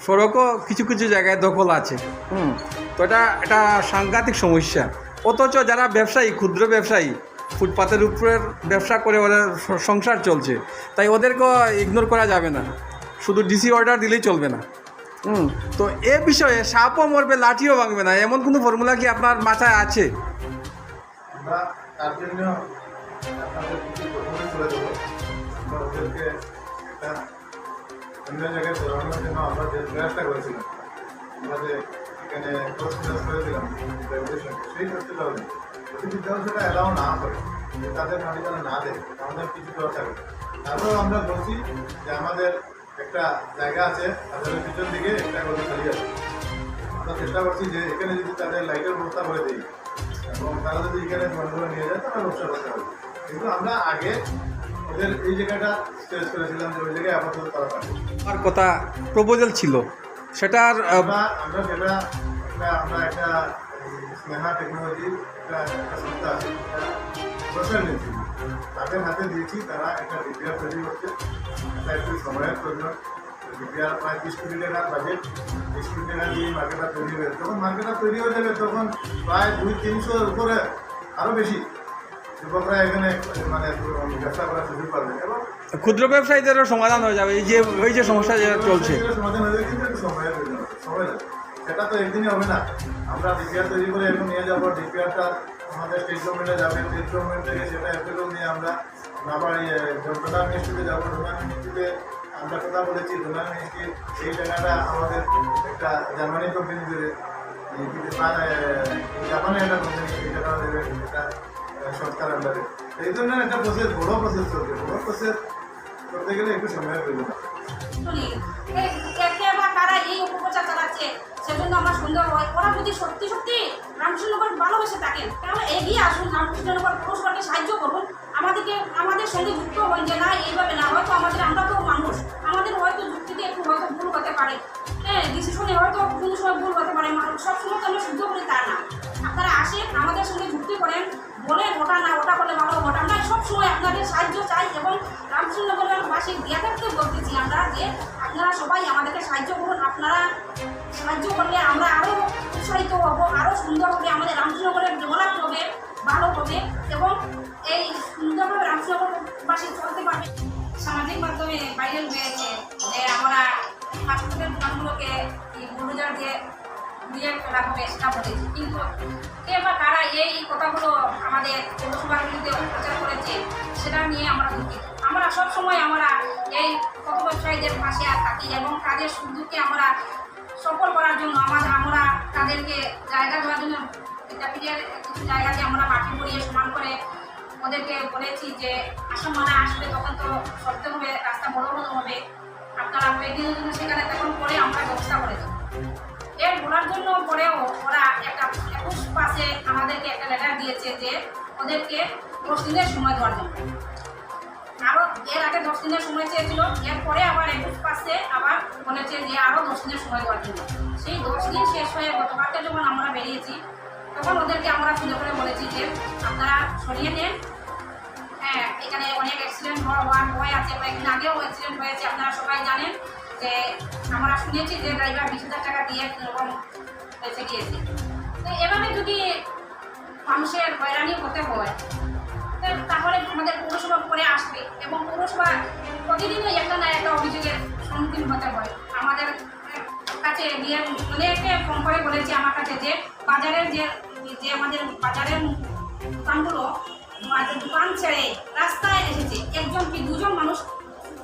সড়কও কিছু কিছু জায়গায় দখল আছে। হুম। তো এটা এটা সাংঘাতিক সমস্যা। অথচ যারা ব্যবসায়ী ক্ষুদ্র ব্যবসায়ী ফুটপাতের উপরের ব্যবসা করে ওদের সংসার চলছে তাই ওদেরকে ইগনোর করা যাবে না। শুধু ডিসি অর্ডার দিলেই চলবে না। হুম। তো এ বিষয়ে সাপও মরবে লাঠিও ভাঙবে না এমন কোনো ফর্মুলা কি আপনার মাথায় আছে? আমরা তার জন্য অন্য জায়গায় সরানোর জন্য আমরা যে প্রয়াসটা করেছিলাম আমরা যে এখানে করেছিলাম সেই করতে হবে যদি বিদ্যালয় অ্যালাউ না করে তাদের মালিকানা না দেয় আমাদের কিছু ব্যবস্থা করে তারপরেও আমরা বলছি যে আমাদের একটা জায়গা আছে, তাদের পিছন দিকে একটা গলি খালি আছে। আমরা চেষ্টা করছি যে এখানে যদি তাদের লাইটের ব্যবস্থা করে দিই, এবং তারা যদি এখানে বন্ধুরা নিয়ে যায়, তারা ব্যবসা করতে হবে কিন্তু আমরা আগে ওদের এই জায়গাটা করেছিলাম যে ওই জায়গায় আপাতত তারা থাকবে আমার কথা প্রপোজাল ছিল? সেটার আমরা আমরা যেটা আমরা একটা স্নেহা টেকনোলজি একটা একটা সংস্থা আছে সোশ্যাল নিয়েছি তাদের হাতে দিয়েছি তারা একটা ডিপিআর তৈরি করছে। একটা একটু সময়ের প্রয়োজন ডিপিআর প্রায় তিরিশ কোটি টাকার বাজেট তিরিশ কোটি টাকা দিয়ে মার্কেটটা তৈরি হয়ে যখন মার্কেটটা তৈরি হয়ে যাবে তখন প্রায় দুই তিনশোর উপরে আরও বেশি। এখানে মানে ব্যবসা করার সুযোগ পাবে এবং ক্ষুদ্র ব্যবসায়ীদেরও সমাধান হয়ে যাবে এই যে ওই যে সমস্যা যেটা চলছে সমাধান হয়ে যাবে কিন্তু সময়ের সময় সেটা তো একদিনই হবে না আমরা ডিপিআর তৈরি করে এখন নিয়ে যাব ডিপিআরটা আমাদের স্টেট গভর্নমেন্টে যাবে স্টেট গভর্নমেন্ট থেকে সেটা অ্যাপ্রুভাল নিয়ে আমরা আবার ইয়ে ডোনার মিনিস্ট্রিতে যাব ডোনার মিনিস্ট্রিতে আমরা কথা বলেছি ডোনার মিনিস্ট্রি এই টাকাটা আমাদের একটা জার্মানি কোম্পানি দেবে জাপানে একটা কোম্পানি টাকা দেবে সরকার আন্ডারে এই জন্য একটা প্রসেস বড় প্রসেস চলছে বড় প্রসেস করতে গেলে একটু সময়ের প্রয়োজন সেজন্য আমরা সুন্দর হয়। ওরা যদি সত্যি সত্যি রামকৃষ্ণনগর ভালোবেসে থাকেন, তাহলে এগিয়ে আসুন রামকৃষ্ণনগর পৌরসভাকে সাহায্য করুন। আমাদেরকে, আমাদের সঙ্গে যুক্ত হন যে না, এইভাবে না, হয়তো আমাদের, আমরা তো মানুষ। আমাদের হয়তো যুক্তিতে একটু হয়তো ভুল হতে পারে। হ্যাঁ ডিসিশনে হয়তো কোনো সময় ভুল হতে পারে, মানুষ সব সময় তো আমরা শুদ্ধ করি তা না। আপনারা আসেন আমাদের সঙ্গে যুক্তি করেন। বলেন ওটা না, ওটা করলে ভালো ওটা আমরা সব সময় আপনাদের সাহায্য চাই এবং দিয়া থাকতে বলতেছি আমরা যে আপনারা সবাই আমাদেরকে সাহায্য করুন। আপনারা সাহায্য করলে আমরা আরও উৎসাহিত হব আরও সুন্দর হবে, আমাদের রামকৃষ্ণনগরের ডেভেলপ হবে, ভালো হবে এবং এই সুন্দরভাবে রামকৃষ্ণনগরবাসী চলতে পারবে। সামাজিক মাধ্যমে ভাইরাল হয়েছে যে আমরা ফাস্টফুডের দোকানগুলোকে এই বুলডোজার দিয়ে দিয়ে ফেলা হবে সেটা বলেছি কিন্তু বা কারা এই কথাগুলো আমাদের পৌরসভার বিরুদ্ধে প্রচার করেছে, সেটা নিয়ে আমরা দুঃখিত। আমরা সব সময় আমরা এই কত ব্যবসায়ীদের পাশে থাকি এবং তাদের সুযোগকে আমরা সফল করার জন্য আমাদের, আমরা তাদেরকে জায়গা দেওয়ার জন্য বিদ্যাপীঠের কিছু জায়গাতে আমরা মাটি পড়িয়ে সমান করে ওদেরকে বলেছি যে আসাম মানে আসবে তখন তো সরতে হবে রাস্তা বড় বড় হবে। আপনারা কয়েকদিনের জন্য সেখানে তখন করে আমরা ব্যবস্থা করেছি এর বলার জন্য পরেও ওরা একটা একুশ পাশে আমাদেরকে একটা লেটার দিয়েছে যে ওদেরকে দশ দিনের সময় দেওয়ার জন্য। আরও এর আগে দশ দিনের সময় চেয়েছিল, এরপরে আবার একুশ পাশে আবার বলেছে যে আরও দশ দিনের সময় দেওয়ার জন্য। সেই দশ দিন শেষ হয়ে গতকালকে যখন আমরা বেরিয়েছি, তখন ওদেরকে আমরা সুন্দর করে বলেছি যে আপনারা সরিয়ে নেন। হ্যাঁ এখানে অনেক অ্যাক্সিডেন্ট হওয়ার ভয় আছে, কয়েকদিন আগেও অ্যাক্সিডেন্ট হয়েছে, আপনারা সবাই জানেন। যে আমরা শুনেছি যে ড্রাইভার বিশ হাজার টাকা দিয়ে এরকম বেঁচে গিয়েছে তো এভাবে যদি মানুষের হয়রানি হতে হয় তাহলে আমাদের পৌরসভা করে আসবে এবং পৌরসভা প্রতিদিনই একটা না একটা অভিযোগের সম্মুখীন হতে হয়। আমাদের কাছে গিয়ে অনেকে ফোন করে বলেছে আমার কাছে যে বাজারের যে যে আমাদের বাজারের দোকানগুলো দোকান ছেড়ে রাস্তায় এসেছে। একজন কি দুজন মানুষ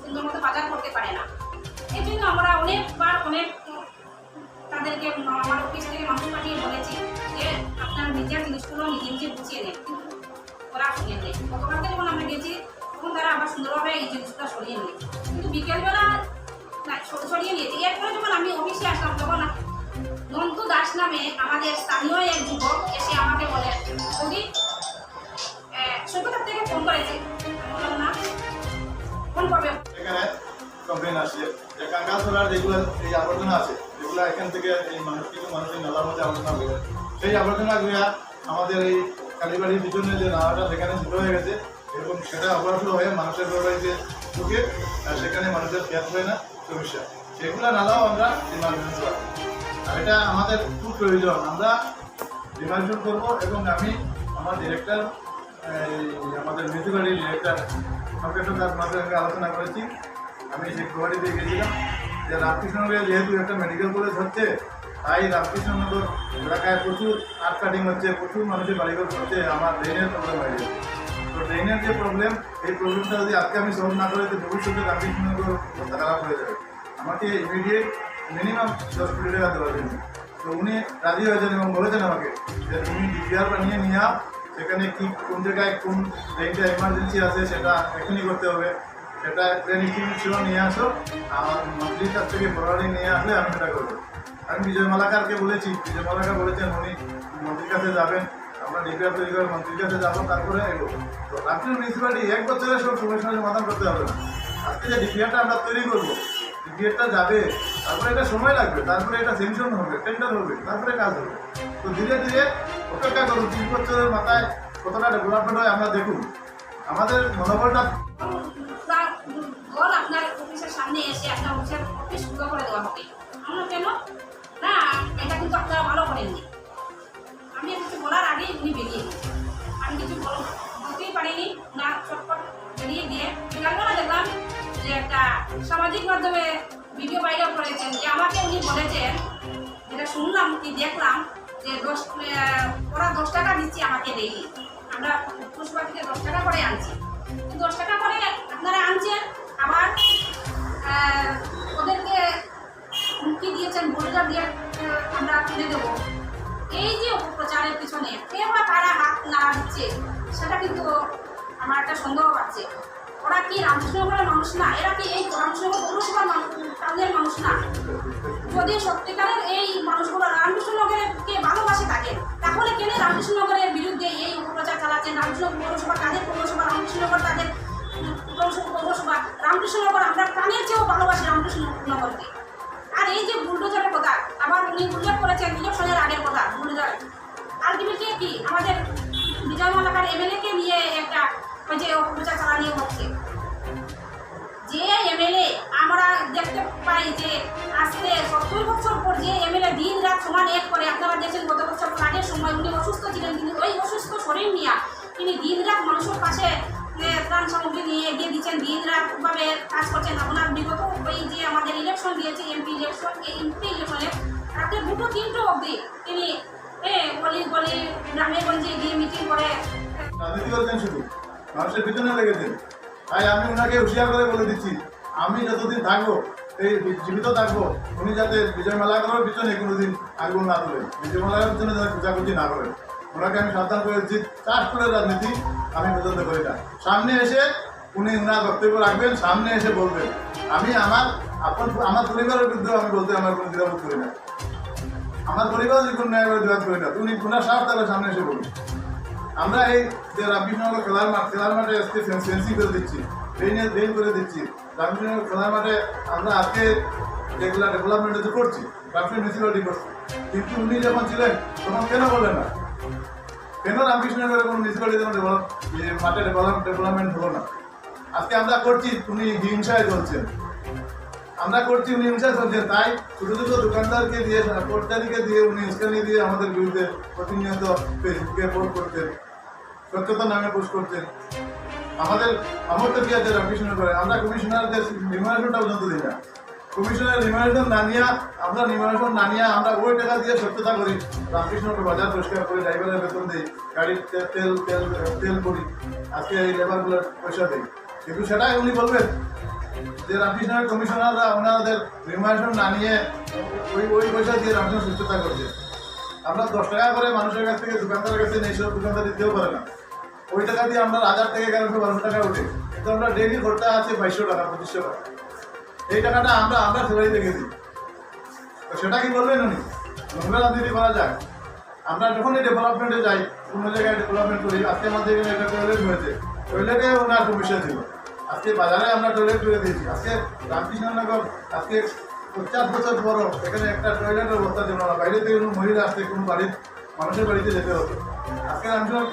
সুন্দর মতো বাজার করতে পারে না? এই জন্য আমরা অনেকবার অনেক তাদেরকে আমার অফিস থেকে মানুষ পাঠিয়ে বলেছি যে আপনার নিজের জিনিসগুলো নিজে নিজে গুছিয়ে নেন। কিন্তু ওরা শুনে নেই গতকালকে যখন আমরা গেছি, তখন তারা আবার সুন্দরভাবে এই জিনিসগুলো সরিয়ে নিয়ে কিন্তু বিকেলবেলা সরিয়ে নিয়েছে। এরপরে যখন আমি অফিসে আসলাম, তখন নন্তু দাস নামে আমাদের স্থানীয় এক যুবক এসে আমাকে বলে যদি সৈকতার থেকে ফোন করেছে। বললাম, না, ফোন করবে এখানে কমপ্লেন আসছে। যে কাঙ্গাছড়ার যেগুলো এই আবর্জনা আছে, যেগুলো এখান থেকে এই মানুষ মানুষের নালার মধ্যে আবর্জনা বের হয়। সেই আবর্জনাগুলো আমাদের এই কালীবাড়ির পিছনে যে নালাটা সেখানে শুরু হয়ে গেছে এবং সেটা ওভারফ্লো হয়ে মানুষের বাড়িতে ঢুকে, আর সেখানে মানুষের খেয়াল হয় না সমস্যা। সেগুলো নালাও আমরা ডিমার্কেশন করব। আর এটা আমাদের খুব প্রয়োজন। আমরা ডিমার্কেশন করব এবং আমি আমার ডিরেক্টর আমাদের মিউনিসিপ্যালিটি ডিরেক্টর সঙ্গে আপনাদের সঙ্গে আলোচনা করেছি। আমি সেই গুয়াহাটিতে গেছিলাম যে রামকৃষ্ণনগরে যেহেতু একটা মেডিকেল কলেজ হচ্ছে, তাই রামকৃষ্ণনগর এলাকায় প্রচুর আর্ট কাটিং হচ্ছে, প্রচুর মানুষের বাড়িঘর হচ্ছে আমার ড্রেনের প্রবলেম হয়ে তো ড্রেনের যে প্রবলেম এই প্রবলেমটা যদি আজকে আমি সলভ না করে, তো ভবিষ্যতে রামকৃষ্ণনগর খারাপ হয়ে যাবে। আমাকে ইমিডিয়েট মিনিমাম দশ কোটি টাকা দেওয়ার জন্য। তো উনি রাজি হয়েছেন এবং বলেছেন আমাকে যে তুমি ডিপিআর বানিয়ে নিয়ে সেখানে কি, কোন জায়গায় কোন ড্রেনটা এমার্জেন্সি আছে, সেটা এখনই করতে হবে। সেটা ট্রেন ছিল, নিয়ে আসো। আমার মন্ত্রীর কাছ থেকে ফরওয়ার্ডিং নিয়ে আসলে আমি সেটা করব। আমি বিজয় মালাকারকে বলেছি, বিজয় মালাকার বলেছেন উনি মন্ত্রীর কাছে যাবেন। আমরা ডিপিআর তৈরি করে মন্ত্রীর কাছে যাব, তারপরে এগোবো। তো রামপুর মিউনিসিপ্যালিটি এক বছরে সব সমস্যার সমাধান করতে হবে না। আজকে যে ডিপিআরটা আমরা তৈরি করব, ডিপিআরটা যাবে, তারপরে এটা সময় লাগবে, তারপরে এটা সেংশন হবে টেন্ডার হবে, তারপরে কাজ হবে। তো ধীরে ধীরে অপেক্ষা করুন, তিন বছরের মাথায় কতটা ডেভেলপমেন্ট হয় আমরা দেখুন। আমাদের মনোবলটা সামনে এসে আপনার অফিসের অফিস পুরো করে দেওয়া হবে। আমরা কেন? না, এটা কিন্তু আপনারা ভালো করেননি। আমি কিছু বলার আগেই উনি বেরিয়ে গেছেন আমি কিছু বল বলতেই পারিনি। না চটপট বেরিয়ে গিয়ে বিকালবেলা দেখলাম যে একটা সামাজিক মাধ্যমে ভিডিও ভাইরাল করেছেন। যে আমাকে উনি বলেছেন, যেটা শুনলাম কি দেখলাম, যে দশ ওরা দশ টাকা দিচ্ছে আমাকে ডেইলি আমরা পুষ্পা থেকে দশ টাকা করে আনছি। দশ টাকা করে আপনারা আনছেন, আবার ওদেরকে হুমকি দিয়েছেন বোল্ডার দিয়ে আমরা কিনে দেবো। এই যে অপপ্রচারের পিছনে, কে বা কারা হাত নাড়া দিচ্ছে, সেটা কিন্তু আমার একটা সন্দেহ আছে। ওরা কি রামকৃষ্ণনগরের মানুষ না? এরা কি এই রামকৃষ্ণনগর পৌরসভার টাউনের মানুষ না? যদি সত্যিকারের এই মানুষগুলো রামকৃষ্ণনগরকে ভালোবাসে থাকে তাহলে কেন রামকৃষ্ণনগরের বিরুদ্ধে এই অপপ্রচার চালাচ্ছেন রামকৃষ্ণ পৌরসভা তাদের পৌরসভা? রামকৃষ্ণনগর তাদের পৌরসভা রামকৃষ্ণনগর আমরা প্রাণের চেয়েও ভালোবাসি রামকৃষ্ণনগরকে আর এই যে বুলডোজারের কথা আবার উনি উল্লেখ করেছেন ইলেকশনের আগের কথা বুলডোজার আলটিমেটলি কি আমাদের বিজয় মালাকার এমএলএকে নিয়ে একটা ওই যে অপপ্রচার চালানো হচ্ছে? যে এমএলএ আমরা দেখতে পাই যে আজকে সত্তর বছর পর যে এমএলএ দিন রাত সমান এক করে আপনারা দেখছেন গত বছর ফ্লাডের সময় উনি অসুস্থ ছিলেন, কিন্তু ওই অসুস্থ শরীর নিয়ে তিনি দিন রাত মানুষের পাশে নিয়ে যে ইলেকশন দিয়েছে ইলেকশন ইলেকশনে গিয়ে করে। শুধু। মানুষের তাই আমি ওনাকে হুঁশিয়ার করে বলে দিচ্ছি, আমি যতদিন থাকব, এই জীবিত থাকব, উনি যাতে বিজয় মালাকারের পিছনে কোনোদিন আগুন না তোলেন। বিজয় মালাকার পিছনে যাতে খোঁজাখুঁজি না করেন। ওনাকে আমি সাবধান করে দিচ্ছি। চাষ করে রাজনীতি আমি পছন্দ করি না। সামনে এসে উনি ওনার বক্তব্য রাখবেন, সামনে এসে বলবেন। আমি আমার, আপন, আমার পরিবারের বিরুদ্ধে আমি বলতে, আমার কোনো দ্বিধাবোধ করি না। আমার পরিবার যদি কোনো ন্যায় বিরোধ করি না তুমি গুণার সাহস তাহলে সামনে এসে বলুন। আমরা এই যে রামকৃষ্ণনগর খেলার মাঠ, খেলার মাঠে আজকে ফেন্সিং করে দিচ্ছি ড্রেনে ড্রেন করে দিচ্ছি। রামকৃষ্ণনগর খেলার মাঠে আমরা আজকে যেগুলো ডেভেলপমেন্ট করছি, রামকৃষ্ণ মিউনিসিপ্যালিটি করছি। কিন্তু উনি যখন ছিলেন, তখন কেন বলেন না? কেন রামকৃষ্ণনগরের কোনো মিউনিসিপ্যালিটি যখন ডেভেলপ মাঠে ডেভেলপ ডেভেলপমেন্ট হলো না? আজকে আমরা করছি, উনি হিংসায় চলছেন। আমরা করছি, উনি হিংসা চলছেন। তাই ছোটো ছোটো দোকানদারকে দিয়ে, পর্দারিকে দিয়ে, উনি উস্কানি দিয়ে আমাদের বিরুদ্ধে প্রতিনিয়ত ফেসবুকে পোস্ট করতেন সত্যতা নামে পোস্ট করতেন আমাদের সামর্থ্য কি আছে রামকৃষ্ণ করে আমরা কমিশনারদের রিমারেশনটা পর্যন্ত দিই না। কমিশনের রিমারেশন না নিয়ে, আমরা রিমারেশন না নিয়ে, আমরা ওই টাকা দিয়ে সত্যতা করি। রামকৃষ্ণকে বাজার পরিষ্কার করে ড্রাইভারের বেতন দিই, গাড়ির তেল তেল তেল করি আজকে এই লেবারগুলোর পয়সা দিই। কিন্তু সেটাই উনি বলবেন যে রামকৃষ্ণের কমিশনাররা ওনাদের রিমারেশন না নিয়ে ওই ওই পয়সা দিয়ে রামকৃষ্ণ সুস্থতা করছে আমরা দশ টাকা করে মানুষের কাছ থেকে দোকানদারের কাছে নেই সব দোকানদার দিতেও পারে না। ওই টাকা দিয়ে আমরা হাজার থেকে এগারোশো, বারোশো টাকা উঠে কিন্তু আমরা ডেইলি খরচা আছে বাইশশো টাকা, পঁচিশশো টাকা। এই টাকাটা আমরা আমরা থেকে দিই তো সেটা কি বলবেন উনি? নোংরা রাজনীতি করা যায়, আমরা যখনই ডেভেলপমেন্টে যাই কোনো জায়গায় ডেভেলপমেন্ট করি আজকে আমাদের এখানে একটা টয়লেট হয়েছে। টয়লেটে ওনার সমস্যা ছিল। আজকে বাজারে আমরা টয়লেট করে দিয়েছি। আজকে রামকৃষ্ণনগর, আজকে পঞ্চাশ বছর পরও এখানে একটা টয়লেটের অবস্থা ছিল না। বাইরে থেকে কোনো মহিলা আসতে কোনো বাড়ির, মানুষের বাড়িতে যেতে হতো। আজকে রামকৃষ্ণ